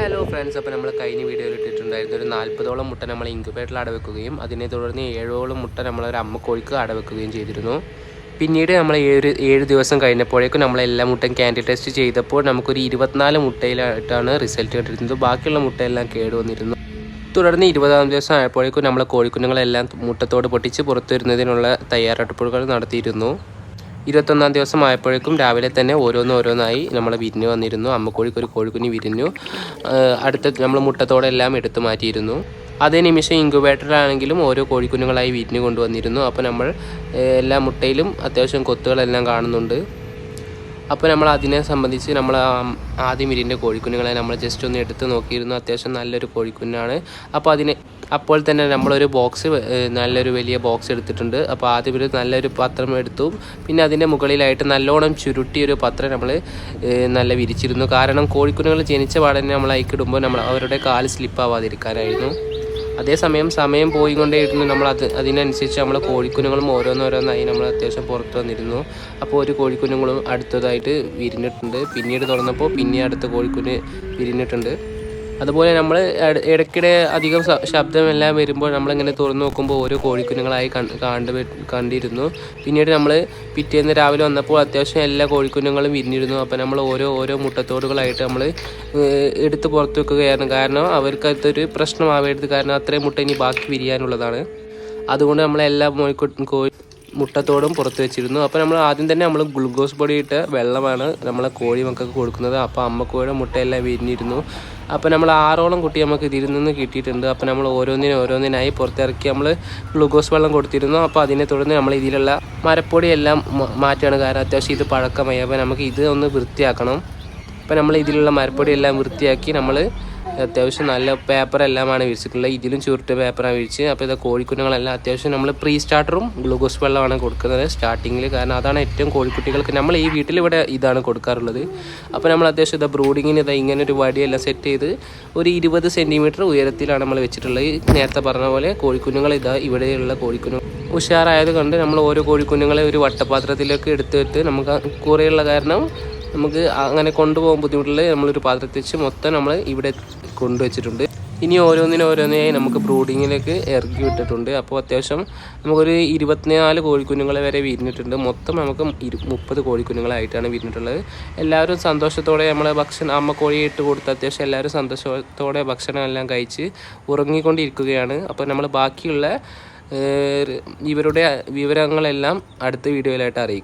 Hello friends അപ്പോൾ നമ്മൾ കഴിഞ്ഞ വീഡിയോയിൽ ഇട്ടിട്ടുണ്ടായിരുന്ന ഒരു നാൽപ്പതോളം മുട്ട നമ്മൾ ഇൻക്യുബേറ്ററിൽ അടവെക്കുകയും അതിനെ തുടർന്ന് ഏഴോളം മുട്ട നമ്മൾ ഒരു അമ്മക്കോഴിക്ക് അടവെക്കുകയും ചെയ്തിരുന്നു. പിന്നീട് നമ്മൾ ഏഴ് ഏഴ് ദിവസം കഴിഞ്ഞപ്പോഴേക്കും നമ്മൾ എല്ലാ മുട്ടയും ക്യാൻഡി ടെസ്റ്റ് ചെയ്തപ്പോൾ നമുക്കൊരു ഇരുപത്തിനാല് മുട്ടയിലായിട്ടാണ് റിസൾട്ട് കണ്ടിരുന്നത്. ബാക്കിയുള്ള മുട്ടയെല്ലാം കേട് വന്നിരുന്നു. തുടർന്ന് ഇരുപതാം ദിവസം ആയപ്പോഴേക്കും നമ്മൾ കോഴിക്കുഞ്ഞുങ്ങളെല്ലാം മുട്ടത്തോട് പൊട്ടിച്ച് പുറത്തു വരുന്നതിനുള്ള തയ്യാറെടുപ്പുകൾ നടത്തിയിരുന്നു. ഇരുപത്തൊന്നാം ദിവസം ആയപ്പോഴേക്കും രാവിലെ തന്നെ ഓരോന്ന് ഓരോന്നായി നമ്മൾ വിരിഞ്ഞു വന്നിരുന്നു. അമ്മക്കോഴിക്ക് ഒരു കോഴിക്കുഞ്ഞ് വിരിഞ്ഞു. അടുത്ത നമ്മൾ മുട്ടത്തോടെല്ലാം എടുത്തു മാറ്റിയിരുന്നു. അതേ നിമിഷം ഇൻക്യുബേറ്ററിലാണെങ്കിലും ഓരോ കോഴിക്കുഞ്ഞുങ്ങളായി വിരിഞ്ഞു കൊണ്ടുവന്നിരുന്നു. അപ്പോൾ നമ്മൾ എല്ലാ മുട്ടയിലും അത്യാവശ്യം കൊത്തുകളെല്ലാം കാണുന്നുണ്ട്. അപ്പോൾ നമ്മൾ അതിനെ സംബന്ധിച്ച് നമ്മൾ ആദ്യം വിരിന്റെ കോഴിക്കുഞ്ഞുങ്ങളെ നമ്മൾ ജസ്റ്റ് ഒന്ന് എടുത്ത് നോക്കിയിരുന്നു. അത്യാവശ്യം നല്ലൊരു കോഴിക്കുഞ്ഞാണ്. അപ്പോൾ അതിനെ അപ്പോൾ തന്നെ നമ്മളൊരു ബോക്സ് നല്ലൊരു വലിയ ബോക്സ് എടുത്തിട്ടുണ്ട്. അപ്പോൾ ആദ്യം ഒരു നല്ലൊരു പത്രം എടുത്തു. പിന്നെ അതിന്റെ മുകളിലായിട്ട് നല്ലോണം ചുരുട്ടിയൊരു പത്രം നമ്മൾ നല്ല വിരിച്ചിരുന്നു. കാരണം കോഴിക്കുഞ്ഞുങ്ങൾ ജനിച്ച പാടനെ നമ്മൾ അയക്കിടുമ്പോൾ നമ്മൾ അവരുടെ കാൽ സ്ലിപ്പാവാതിരിക്കാനായിരുന്നു അതേസമയം സമയം പോയി കൊണ്ടേയിരുന്നു നമ്മൾ അത് അതിനനുസരിച്ച് നമ്മൾ കോഴിക്കുഞ്ഞുങ്ങളും ഓരോന്നോരോന്നായി നമ്മൾ അത്യാവശ്യം പുറത്ത് വന്നിരുന്നു. അപ്പോൾ ഒരു കോഴിക്കുഞ്ഞുങ്ങളും അടുത്തതായിട്ട് വിരിഞ്ഞിട്ടുണ്ട്. പിന്നീട് തുറന്നപ്പോൾ പിന്നെ അടുത്ത കോഴിക്കുഞ്ഞ് വിരിഞ്ഞിട്ടുണ്ട്. അതുപോലെ നമ്മൾ ഇടയ്ക്കിടെ അധികം ശബ്ദമെല്ലാം വരുമ്പോൾ നമ്മളിങ്ങനെ തുറന്നു നോക്കുമ്പോൾ ഓരോ കോഴിക്കുഞ്ഞുങ്ങളായി കണ്ട് കണ്ട് കണ്ടിരുന്നു. പിന്നീട് നമ്മൾ പിറ്റേന്ന് രാവിലെ വന്നപ്പോൾ അത്യാവശ്യം എല്ലാ കോഴിക്കുഞ്ഞുങ്ങളും വിരിഞ്ഞിരുന്നു. അപ്പോൾ നമ്മൾ ഓരോ ഓരോ മുട്ടത്തോടുകളായിട്ട് നമ്മൾ എടുത്ത് പുറത്ത് വെക്കുകയായിരുന്നു. കാരണം അവർക്ക് അതൊരു പ്രശ്നമാവരുത്. കാരണം അത്രയും മുട്ട ഇനി ബാക്കി വിരിയാനുള്ളതാണ്. അതുകൊണ്ട് നമ്മളെല്ലാ മോഴിക്കു- കോഴി മുട്ടത്തോടും പുറത്ത് വെച്ചിരുന്നു. അപ്പോൾ നമ്മൾ ആദ്യം തന്നെ നമ്മൾ ഗ്ലൂക്കോസ് പൊടി ഇട്ട് വെള്ളമാണ് നമ്മളെ കോഴി മക്കൾക്ക് കൊടുക്കുന്നത്. അപ്പോൾ അമ്മക്കോഴിയുടെ മുട്ടയെല്ലാം വിരിഞ്ഞിരുന്നു. അപ്പോൾ നമ്മൾ ആറോളം കുട്ടി നമുക്ക് ഇതിൽ നിന്ന് കിട്ടിയിട്ടുണ്ട്. അപ്പോൾ നമ്മൾ ഓരോന്നിനും ഓരോന്നിനായി പുറത്തിറക്കി നമ്മൾ ഗ്ലൂക്കോസ് വെള്ളം കൊടുത്തിരുന്നു. അപ്പോൾ അതിനെ തുടർന്ന് നമ്മൾ ഇതിലുള്ള മരപ്പൊടിയെല്ലാം മാറ്റുകയാണ് കാരണം അത്യാവശ്യം ഇത് പഴക്കമായി. അപ്പോൾ നമുക്ക് ഇത് ഒന്ന് വൃത്തിയാക്കണം. അപ്പോൾ നമ്മൾ ഇതിലുള്ള മരപ്പൊടിയെല്ലാം വൃത്തിയാക്കി നമ്മൾ അത്യാവശ്യം നല്ല പേപ്പർ എല്ലാമാണ് വിരിച്ചിട്ടുള്ളത് ഇതിലും ചുരുട്ട് പേപ്പറാണ് വിരിച്ച് അപ്പോൾ ഇത് കോഴിക്കുഞ്ഞുങ്ങളെല്ലാം അത്യാവശ്യം നമ്മൾ പ്രീ സ്റ്റാർട്ടറും ഗ്ലൂക്കോസ് വെള്ളമാണ് കൊടുക്കുന്നത് സ്റ്റാർട്ടിങ്ങിൽ. കാരണം അതാണ് ഏറ്റവും കോഴിക്കുട്ടികൾക്ക് നമ്മൾ ഈ വീട്ടിൽ ഇവിടെ ഇതാണ് കൊടുക്കാറുള്ളത്. അപ്പോൾ നമ്മൾ അത്യാവശ്യം ഇതാ ബ്രൂഡിങ്ങിന് ഇതാ ഇങ്ങനെ ഒരു വടിയെല്ലാം സെറ്റ് ചെയ്ത് ഒരു ഇരുപത് സെന്റിമീറ്റർ ഉയരത്തിലാണ് നമ്മൾ വെച്ചിട്ടുള്ളത്. നേരത്തെ പറഞ്ഞ പോലെ കോഴിക്കുഞ്ഞുങ്ങൾ ഇതാ ഇവിടെയുള്ള കോഴിക്കുഞ്ഞു ഉഷാറായത് കൊണ്ട് നമ്മൾ ഓരോ കോഴിക്കുഞ്ഞുങ്ങളെ ഒരു വട്ടപാത്രത്തിലേക്ക് എടുത്തിട്ട് നമുക്ക് കുറേയുള്ള കാരണം നമുക്ക് അങ്ങനെ കൊണ്ടുപോകാൻ ബുദ്ധിമുട്ടുള്ളത് നമ്മളൊരു പാത്രത്തിൽ വെച്ച് മൊത്തം നമ്മൾ ഇവിടെ കൊണ്ടുവച്ചിട്ടുണ്ട്. ഇനി ഓരോന്നിനും ഓരോന്നിനായി നമുക്ക് ബ്രൂഡിങ്ങിലേക്ക് ഇറക്കി വിട്ടിട്ടുണ്ട്. അപ്പോൾ അത്യാവശ്യം നമുക്കൊരു ഇരുപത്തിനാല് കോഴിക്കുഞ്ഞുങ്ങളെ വരെ വിരിഞ്ഞിട്ടുണ്ട്. മൊത്തം നമുക്ക് ഇരു മുപ്പത് കോഴിക്കുഞ്ഞുങ്ങളായിട്ടാണ് വിരിഞ്ഞിട്ടുള്ളത്. എല്ലാവരും സന്തോഷത്തോടെ നമ്മൾ ഭക്ഷണം അമ്മ കോഴിയെ ഇട്ട് കൊടുത്ത് അത്യാവശ്യം എല്ലാവരും സന്തോഷത്തോടെ ഭക്ഷണം എല്ലാം കഴിച്ച് ഉറങ്ങിക്കൊണ്ടിരിക്കുകയാണ്. അപ്പോൾ നമ്മൾ ബാക്കിയുള്ള ഇവരുടെ വിവരങ്ങളെല്ലാം അടുത്ത വീഡിയോയിലായിട്ട് അറിയിക്കും.